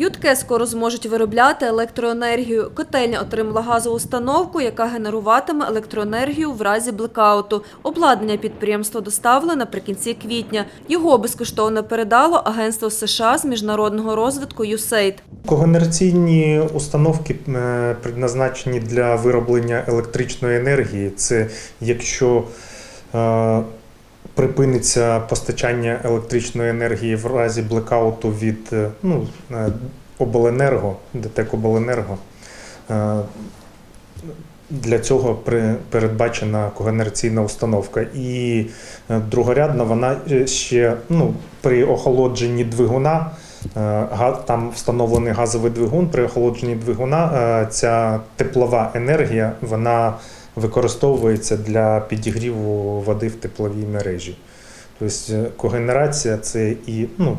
Ютке скоро зможуть виробляти електроенергію. Котельня отримала газову установку, яка генеруватиме електроенергію в разі блекауту. Обладнання підприємство доставили наприкінці квітня. Його безкоштовно передало Агентство США з міжнародного розвитку USAID. Когенераційні установки е, предназначені для вироблення електричної енергії. Це якщо е, припиниться постачання електричної енергії в разі блекауту від е, ну, е, обленерго, ДТЕК Обленерго. Е, для цього передбачена когенераційна установка. І другорядна вона ще ну, при охолодженні двигуна. Там встановлений газовий двигун. При охолодженні двигуна ця теплова енергія вона використовується для підігріву води в тепловій мережі. Тобто е, когенерація це і, ну,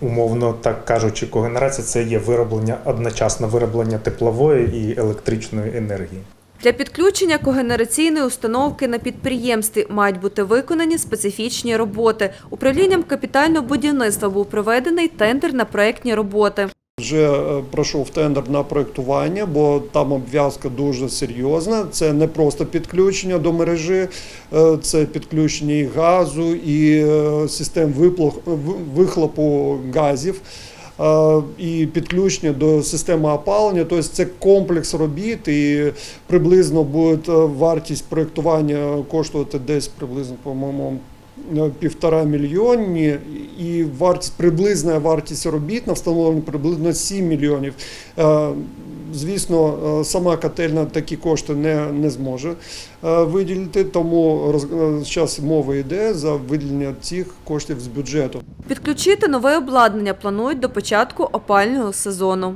умовно так кажучи, когенерація це є вироблення одночасно вироблення теплової і електричної енергії. Для підключення когенераційної установки на підприємстві мають бути виконані специфічні роботи. Управлінням капітального будівництва був проведений тендер на проектні роботи. Вже е, пройшов тендер на проєктування, бо там обв'язка дуже серйозна. Це не просто підключення до мережі, е, це підключення і газу, і е, систем вихлопу газів. І підключення до системи опалення, тобто це комплекс робіт, і приблизно буде вартість проєктування коштувати десь приблизно, по-моєму, півтора мільйонні, і вартість, приблизна вартість робіт на встановлення приблизно 7 мільйонів. Е, Звісно, е, сама котельна такі кошти не, не зможе е, виділити, тому зараз мова йде за виділення цих коштів з бюджету. Підключити нове обладнання планують до початку опального сезону.